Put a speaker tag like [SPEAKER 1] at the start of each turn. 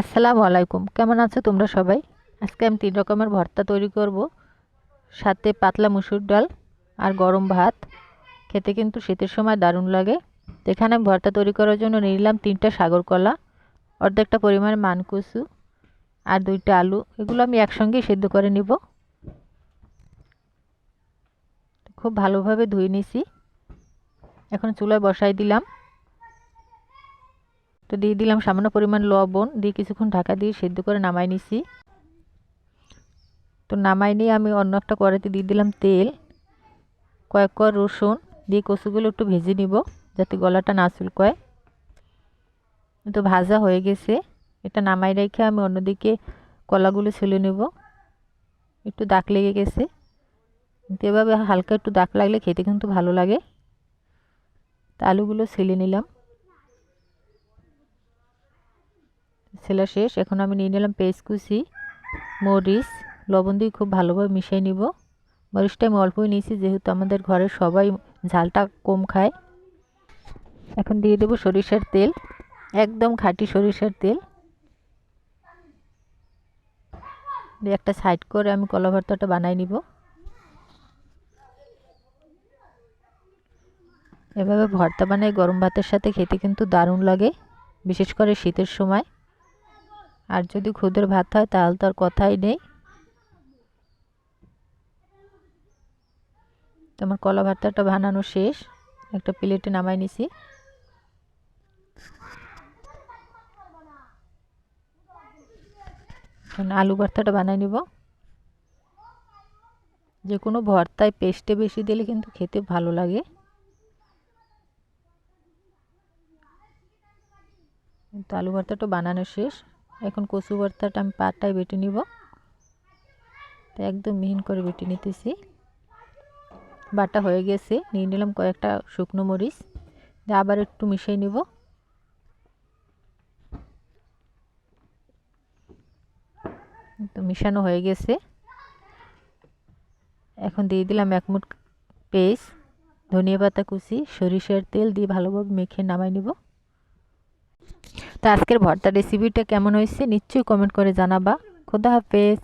[SPEAKER 1] আসসালামু আলাইকুম। কেমন আছো তোমরা সবাই? আজকে আমি তিন রকমের ভর্তা তৈরি করব। সাথে পাতলা মুসুর ডাল আর গরম ভাত। খেতে কিন্তু শীতের সময় দারুণ লাগে। তো এখানে আমি ভর্তা তৈরি করার জন্য নিয়ে নিলাম তিনটা সাগর কলা, অর্ধেকটা পরিমাণে মানকুসু আর দুইটা আলু। এগুলো আমি একসঙ্গেই সেদ্ধ করে নিব। খুব ভালোভাবে ধুয়ে নিছি। এখন চুলায় বসাই দিলাম। তো দিয়ে দিলাম সামান্য পরিমাণ লবণ, দিয়ে কিছুক্ষণ ঢাকা দিয়ে সেদ্ধ করে নামাই নিছি। তো নামাই নিয়ে আমি অন্য একটা কড়াইতে দিয়ে দিলাম তেল, কয়েক কর রসুন, দিয়ে কচুগুলো একটু ভেজে নিব যাতে গলাটা না চুলকয়। তো ভাজা হয়ে গেছে, এটা নামাই রেখে আমি অন্যদিকে কলাগুলো ছেলে নেব। একটু দাগ লেগে গেছে, কিন্তু এভাবে হালকা একটু দাগ লাগলে খেতে কিন্তু ভালো লাগে। তা আলুগুলো ছেলে নিলাম। ছেলা শেষ, এখন আমি নিয়ে নিলাম পেস্ট কুচি, মরিচ, লবণ দিয়ে খুব ভালোভাবে মিশিয়ে নিব। মরিচটা আমি অল্পই নিয়েছি, যেহেতু আমাদের ঘরের সবাই ঝালটা কম খায়। এখন দিয়ে দেবো সরিষার তেল, একদম খাঁটি সরিষার তেল। দিয়ে একটা সাইড করে আমি কলা ভর্তাটা বানাই নিব। এভাবে ভর্তা বানাই গরম ভাতের সাথে খেতে কিন্তু দারুণ লাগে, বিশেষ করে শীতের সময়। আর যদি খুদের ভাত হয়, তাহলে তো আর কথাই নেই। তোমার কলা ভর্তাটা বানানো শেষ। একটা প্লেটে নামাই নিছি। আলু ভর্তাটা বানাই নিব। যে কোনো ভর্তায় পেস্টে বেশি দিলে কিন্তু খেতে ভালো লাগে। আলু ভর্তাটা বানানো শেষ। এখন কচু ভর্তাটা আমি পাটায় বেটে নিব। তো একদম মিহিন করে বেটে নিতেছি। বাটা হয়ে গেছে, নিয়ে নিলাম কয়েকটা শুকনো মরিচ। দিয়ে আবার একটু মিশিয়ে নিব। তো মিশানো হয়ে গেছে। এখন দিয়ে দিলাম এক মুঠ পেস্ট, ধনিয়া পাতা কুচি, সরিষার তেল দিয়ে ভালোভাবে মেখে নামাই নিব। তো আজকের ভর্তা রেসিপিটা কেমন হয়েছে? নিশ্চয়ই কমেন্ট করে জানাবা। খুদা হাফেজ।